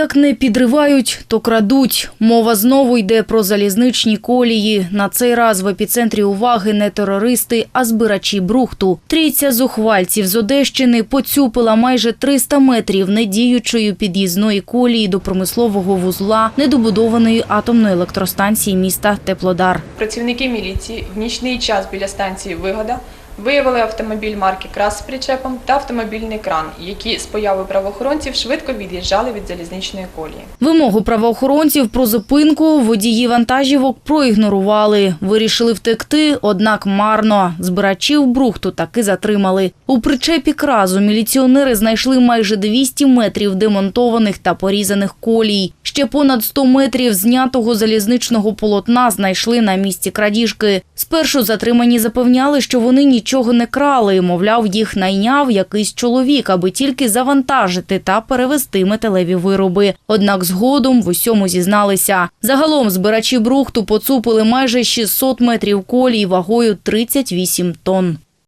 Як не підривають, то крадуть. Мова знову йде про залізничні колії. На цей раз в епіцентрі уваги не терористи, а збирачі брухту. Трійця зухвальців з Одещини поцюпила майже 300 метрів недіючої під'їзної колії до промислового вузла недобудованої атомної електростанції міста Теплодар. Працівники міліції в нічний час біля станції Вигода виявили автомобіль марки Крас з причепом та автомобільний кран, які з появи правоохоронців швидко від'їжджали від залізничної колії. Вимогу правоохоронців про зупинку водії вантажівок проігнорували. Вирішили втекти, однак марно. Збирачів брухту таки затримали. У причепі кразу міліціонери знайшли майже 200 метрів демонтованих та порізаних колій. Ще понад 100 метрів знятого залізничного полотна знайшли на місці крадіжки. Спершу затримані запевняли, що вони нічого не крали. Мовляв, їх найняв якийсь чоловік, аби тільки завантажити та перевезти металеві вироби. Однак згодом в усьому зізналися. Загалом збирачі брухту поцупили майже 600 метрів колій вагою 38 тонн.